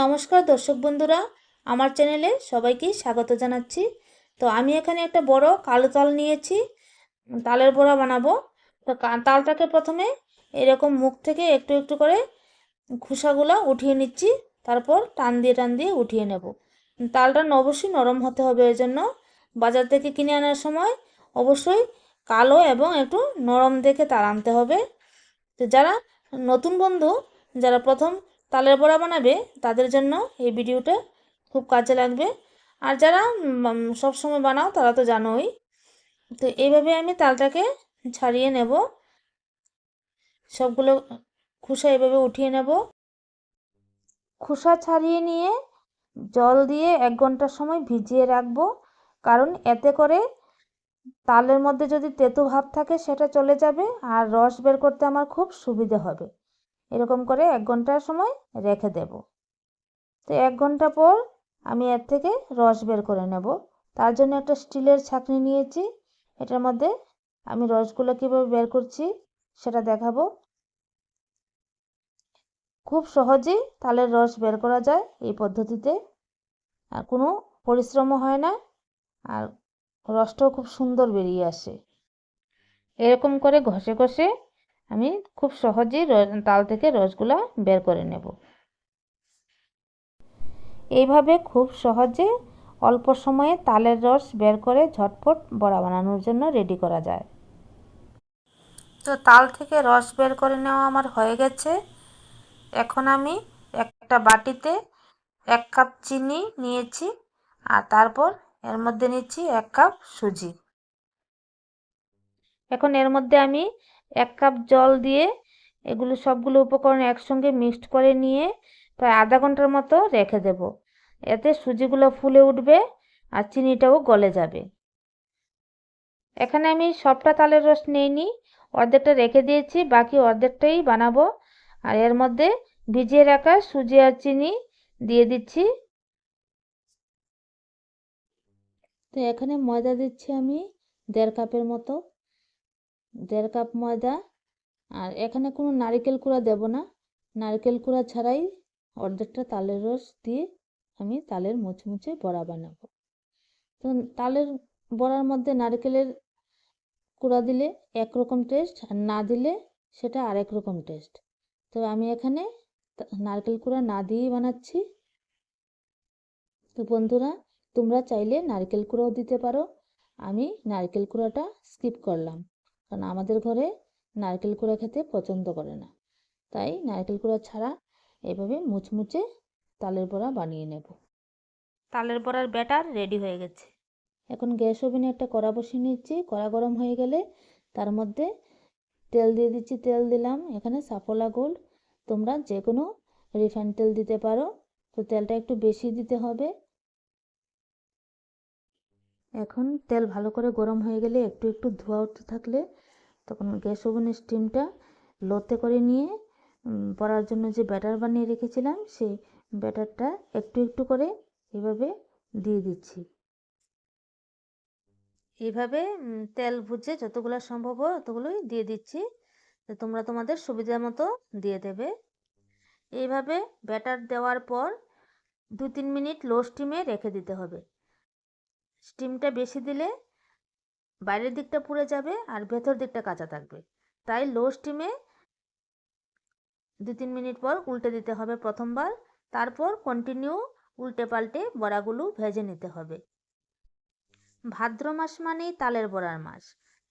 নমস্কার দর্শক বন্ধুরা, আমার চ্যানেলে সবাইকে স্বাগত জানাচ্ছি। তো আমি এখানে একটা বড় কালো তাল নিয়েছি, তালের বড়া বানাবো। তো তালটাকে প্রথমে এরকম মুখ থেকে একটু একটু করে খোসাগুলো উঠিয়ে নিচ্ছি, তারপর টান দিয়ে টান দিয়ে উঠিয়ে নেব। তালটা অবশ্যই নরম হতে হবে এর জন্য। বাজার থেকে কিনে আনার সময় অবশ্যই কালো এবং একটু নরম দেখে তাল আনতে হবে। তো যারা নতুন বন্ধু, যারা প্রথম তালের বড়া বানাবে, তাদের জন্য এই ভিডিওটা খুব কাজে লাগবে। আর যারা সব সময় বানাও, তারা তো জানোই। তো এইভাবে আমি তালটাকে ছাড়িয়ে নেব। সবগুলো খোসা এভাবে উঠিয়ে নেব। খোসা ছাড়িয়ে নিয়ে জল দিয়ে এক ঘণ্টার সময় ভিজিয়ে রাখব। কারণ এতে করে তালের মধ্যে যদি তেতো ভাব থাকে, সেটা চলে যাবে। আর রস বের করতে আমার খুব সুবিধে হবে। এরকম করে এক ঘণ্টার সময় রেখে দেব। তো এক ঘণ্টা পর আমি এর থেকে রস বের করে নেব। তার জন্য একটা স্টিলের ছাঁকনি নিয়েছি। এটার মধ্যে আমি রসগুলো কীভাবে বের করছি সেটা দেখাবো। খুব সহজেই তালের রস বের করা যায় এই পদ্ধতিতে। আর কোনো পরিশ্রমও হয় না। আর রসটাও খুব সুন্দর বেরিয়ে আসে। এরকম করে ঘষে ঘষে আমি খুব সহজেই তাল থেকে রসগুলা বের করে নেব। এইভাবে খুব সহজে অল্প সময়ে তালের রস বের করে ঝটপট বড়া বানানোর জন্য রেডি করা যায়। তো তাল থেকে রস বের করে নেওয়া আমার হয়ে গেছে। এখন আমি একটা বাটিতে এক কাপ চিনি নিয়েছি আর তারপর এর মধ্যে নিচ্ছি এক কাপ সুজি। এখন এর মধ্যে আমি এক কাপ জল দিয়ে এগুলো সবগুলো উপকরণ একসঙ্গে মিক্সড করে নিয়ে প্রায় আধা ঘণ্টার মতো রেখে দেব। এতে সুজিগুলো ফুলে উঠবে আর চিনিটাও গলে যাবে। এখানে আমি সবটা তালের রস নিইনি অর্ধেকটা রেখে দিয়েছি, বাকি অর্ধেকটাই বানাবো। আর এর মধ্যে ভিজিয়ে রাখা সুজি আর চিনি দিয়ে দিচ্ছি। তো এখানে ময়দা দিচ্ছি আমি দেড় কাপের মতো। দেড় কাপ ময়দা, আর এখানে কোনো নারকেল কুড়া দেব না। নারকেল কুড়া ছাড়াই অর্ধেকটা তালের রস দিয়ে আমি তালের মুচমুচে বড়া বানাবো। তো তালের বড়ার মধ্যে নারকেলের কুড়া দিলে একরকম টেস্ট আর না দিলে সেটা আরেক রকম টেস্ট তো আমি এখানে নারকেল কুড়া না দিয়েই বানাচ্ছি। তো বন্ধুরা, তোমরা চাইলে নারকেল কুড়াও দিতে পারো। আমি নারকেল কুড়াটা স্কিপ করলাম। কারণ আমাদের ঘরে নারকেল কুড়া খেতে পছন্দ করে না। তাই নারকেল কুড়া ছাড়া এভাবে মুচমুচে তালের বড়া বানিয়ে নেব। তালের বড়ার ব্যাটার রেডি হয়ে গেছে। এখন গ্যাস ওভেনে একটা কড়া বসিয়ে নিচ্ছি। কড়া গরম হয়ে গেলে তার মধ্যে তেল দিয়ে দিচ্ছি। তেল দিলাম। এখানে সাফোলা গোল্ড তোমরা যে কোনো রিফাইন তেল দিতে পারো। তো তেলটা একটু বেশি দিতে হবে। এখন তেল ভালো করে গরম হয়ে গেলে একটু একটু ধোয়া উঠতে থাকলে তখন গ্যাস ওভেনের স্টিমটা লোতে করে নিয়ে পড়ার জন্য যে ব্যাটার বানিয়ে রেখেছিলাম, সেই ব্যাটারটা একটু একটু করে এভাবে দিয়ে দিচ্ছি। এইভাবে তেল ভুজে যতগুলো সম্ভব হয় ততগুলোই দিয়ে দিচ্ছি। তোমরা তোমাদের সুবিধা মতো দিয়ে দেবে। এইভাবে ব্যাটার দেওয়ার পর দু তিন মিনিট লো স্টিমে রেখে দিতে হবে। স্টিমটা বেশি দিলে বাইরের দিকটা পুড়ে যাবে আর ভেতর দিকটা কাঁচা থাকবে। তাই লো স্টিমে দু তিন মিনিট পর উল্টে দিতে হবে প্রথমবার। তারপর কন্টিনিউ উল্টে পাল্টে বড়াগুলো ভেজে নিতে হবে। ভাদ্র মাস মানেই তালের বড়ার মাস।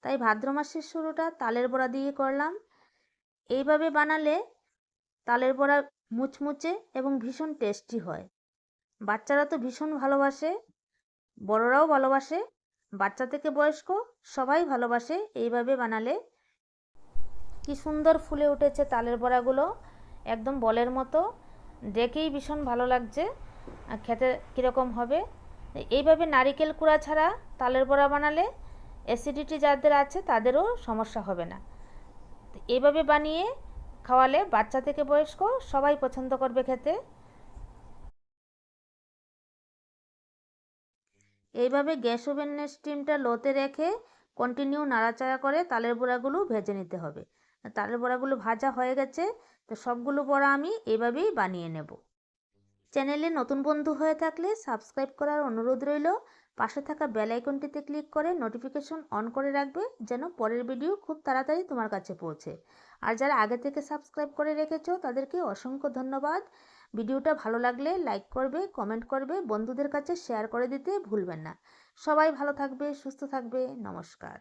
তাই ভাদ্র মাসের শুরুটা তালের বড়া দিয়ে করলাম। এইভাবে বানালে তালের বড়া মুচমুচে এবং ভীষণ টেস্টি হয়। বাচ্চারা তো ভীষণ ভালোবাসে। বড়রাও ভালোবাসে, বাচ্চা থেকে বয়স্ক সবাই ভালোবাসে, এইভাবে বানালে। কি সুন্দর ফুলে উঠেছে তালের বড়াগুলো, একদম বলের মতো। দেখেই ভীষণ ভালো লাগছে খেতে কীরকম হবে। এইভাবে নারিকেল কুড়া ছাড়া তালের বড়া বানালে অ্যাসিডিটি যাদের আছে তাদেরও সমস্যা হবে না। এইভাবে বানিয়ে খাওয়ালে বাচ্চা থেকে বয়স্ক সবাই পছন্দ করবে খেতে। এইভাবে গ্যাস ওভেনের স্টিমটা লোতে রেখে কন্টিনিউ নাড়াচাড়া করে তালের বড়াগুলো ভেজে নিতে হবে। তালের বড়াগুলো ভাজা হয়ে গেছে, তো সবগুলো বড়া আমি এভাবেই বানিয়ে নেব। চ্যানেলে নতুন বন্ধু হয়ে থাকলে সাবস্ক্রাইব করার অনুরোধ রইল। পাশে থাকা বেল আইকনটিতে ক্লিক করে নোটিফিকেশন অন করে রাখবে যেন পরের ভিডিও খুব তাড়াতাড়ি তোমার কাছে পৌঁছে। আর যারা আগে থেকে সাবস্ক্রাইব করে রেখেছো, তাদেরকে অসংখ্য ধন্যবাদ। ভিডিওটা ভালো লাগলে লাইক করবে, কমেন্ট করবে, বন্ধুদের কাছে শেয়ার করে দিতে ভুলবেন না। সবাই ভালো থাকবে, সুস্থ থাকবে। নমস্কার।